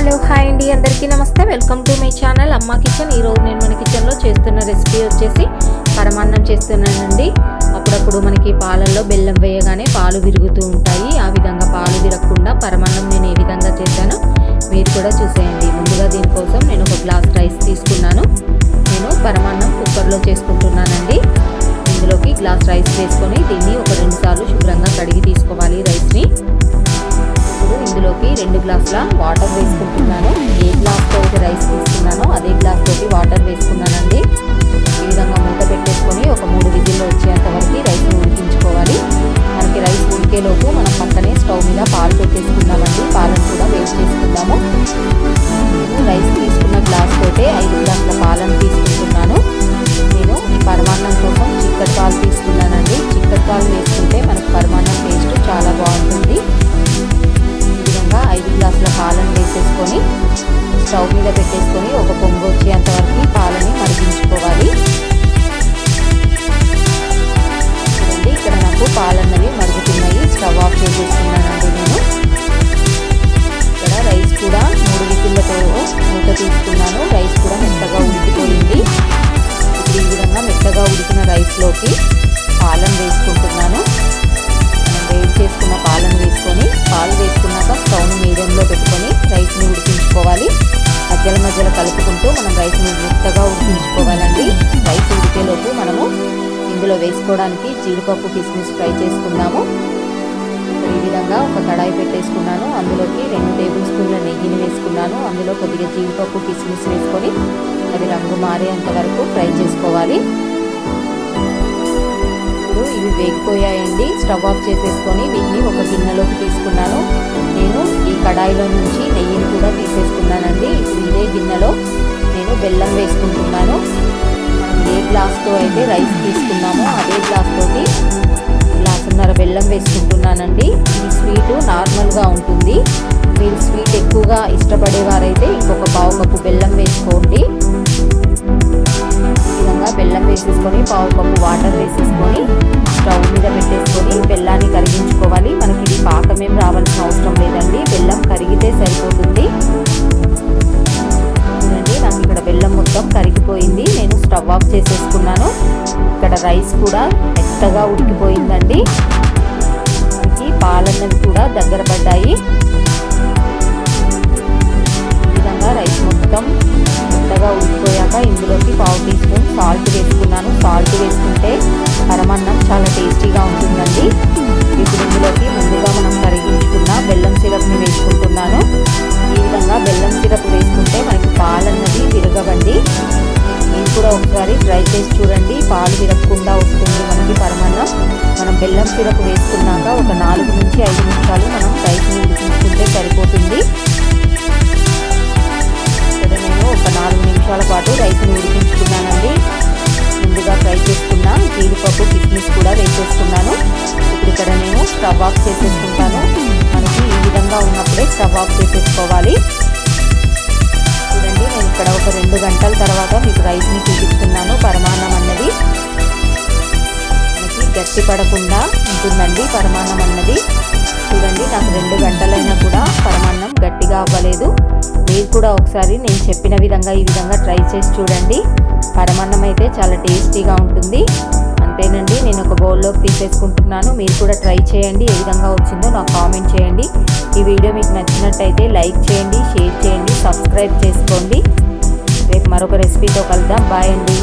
Hello hi అండి. అందరికీ నమస్తే. Welcome to my channel Amma kitchen. ఈరోజు నేను మన కిచెన్లో చేస్తున్న రెసిపీ వచ్చేసి పరమాన్నం చేస్తున్నానండి. అప్పుడప్పుడు మనకి పాలల్లో బెల్లం వేయగానే పాలు విరుగుతూ ఉంటాయి. ఆ విధంగా పాలు విరగకుండా పరమాన్నం నేను ఏ విధంగా చేశానో మీరు కూడా చూసేయండి. ముందుగా దీనికోసం నేను ఒక గ్లాస్ రైస్ తీసుకున్నాను. నేను పరమాన్నం కుక్కర్లో చేసుకుంటున్నానండి. ఇందులోకి గ్లాస్ రైస్ వేసుకొని దీన్ని ఒక రెండు సార్లు శుభ్రంగా కడిగి తీసుకోవాలి రైస్ని. ఇందులోకి రెండు గ్లాసుల వాటర్ వేసుకుంటున్నాను. స్టవ్ మీద పెట్టేసుకొని ఒక పొంగు వచ్చేంత వరకు పాలని మరిగించుకోవాలి. చూడండి ఇక్కడ నాకు పాలన్నవి మరుగుతున్నాయి. స్టవ్ ఆఫ్ చేసేస్తున్నానండి నేను. ఇక్కడ రైస్ కూడా మూడు విజిల్లతో మూత తీసుకున్నాను రైస్ మధ్యలో కలుపుకుంటూ మనం రైస్ని మెత్తగా ఉడికించుకోవాలండి. రైస్ ఉడికేలోపు మనము ఇందులో వేసుకోవడానికి జీడిపప్పు కిస్మిస్ ఫ్రై చేసుకుందాము. ఈ విధంగా ఒక కడాయి పెట్టేసుకున్నాను. అందులోకి రెండు టేబుల్ స్పూన్ల నెయ్యిని వేసుకున్నాను. అందులో కొద్దిగా జీడిపప్పు కిస్మిస్ వేసుకొని అది రంగు మారేంత వరకు ఫ్రై చేసుకోవాలి. ఇప్పుడు ఇవి వేగిపోయాయండి. స్టవ్ ఆఫ్ చేసేసుకొని వీటిని ఒక గిన్నెలోకి తీసుకున్నాను. నేను కడాయిలో నుంచి నెయ్యిని కూడా తీసేసుకున్నానండి. ఇప్పుడు ఇదే గిన్నెలో నేను బెల్లం వేసుకుంటున్నాను. మనం ఏ గ్లాస్తో అయితే రైస్ తీసుకున్నామో అదే గ్లాస్ తోటి గ్లాసున్నర బెల్లం వేసుకుంటున్నానండి. ఈ స్వీటు నార్మల్గా ఉంటుంది. మీరు స్వీట్ ఎక్కువగా ఇష్టపడేవారైతే ఇంకొక పావు కప్పు బెల్లం వేసుకోండి. మొత్తం కరిగిపోయింది. నేను స్టవ్ ఆఫ్ చేసేసుకున్నాను. ఇక్కడ రైస్ కూడా మెత్తగా ఉడికిపోయిందండి. మనకి పాలన్నవి కూడా దగ్గర పడ్డాయి. కూడా ఒకసారి ట్రై చేసి చూడండి. పాలు విరగకుండా వస్తుంది మనకి పరమాన్న. మనం బెల్లం సిరప్ వేసుకున్నాక ఒక నాలుగు నుంచి ఐదు నిమిషాలు మనం రైస్ని ఉడికించుకుంటే సరిపోతుంది. ఇక్కడ నేను ఒక నాలుగు నిమిషాల పాటు రైస్ని ఉడికించుకున్నానండి ముందుగా ఫ్రై చేసుకున్న జీడిపప్పు కిడ్నీస్ కూడా వేసేసుకున్నాను ఇప్పుడు ఇక్కడ నేను స్టవ్ ఆఫ్ చేసేసుకుంటాను. మనకి ఈ విధంగా ఉన్నప్పుడే స్టవ్ ఆఫ్ చేసేసుకోవాలి. ఇక్కడ ఒక రెండు గంటల తర్వాత మీకు రైస్ని చూపిస్తున్నాను. పరమాన్నం అన్నది మనకి గట్టి పడకుండా ఉంటుందండి. పరమాన్నం అన్నది చూడండి నాకు రెండు గంటలైనా కూడా పరమాన్నం గట్టిగా అవ్వలేదు. మీరు కూడా ఒకసారి నేను చెప్పిన విధంగా ఈ విధంగా ట్రై చేసి చూడండి. పరమాన్నం అయితే చాలా టేస్టీగా ఉంటుంది. అంతేనండి నేను ఒక బౌల్లోకి తీసేసుకుంటున్నాను. మీరు కూడా ట్రై చేయండి ఏ విధంగా వచ్చిందో నాకు కామెంట్ చేయండి. ఈ వీడియో మీకు నచ్చినట్టయితే లైక్ చేయండి షేర్ చేయండి సబ్స్క్రైబ్ చేసుకోండి. రేపు మరొక రెసిపీతో కలుద్దాం. బాయ్ అండి.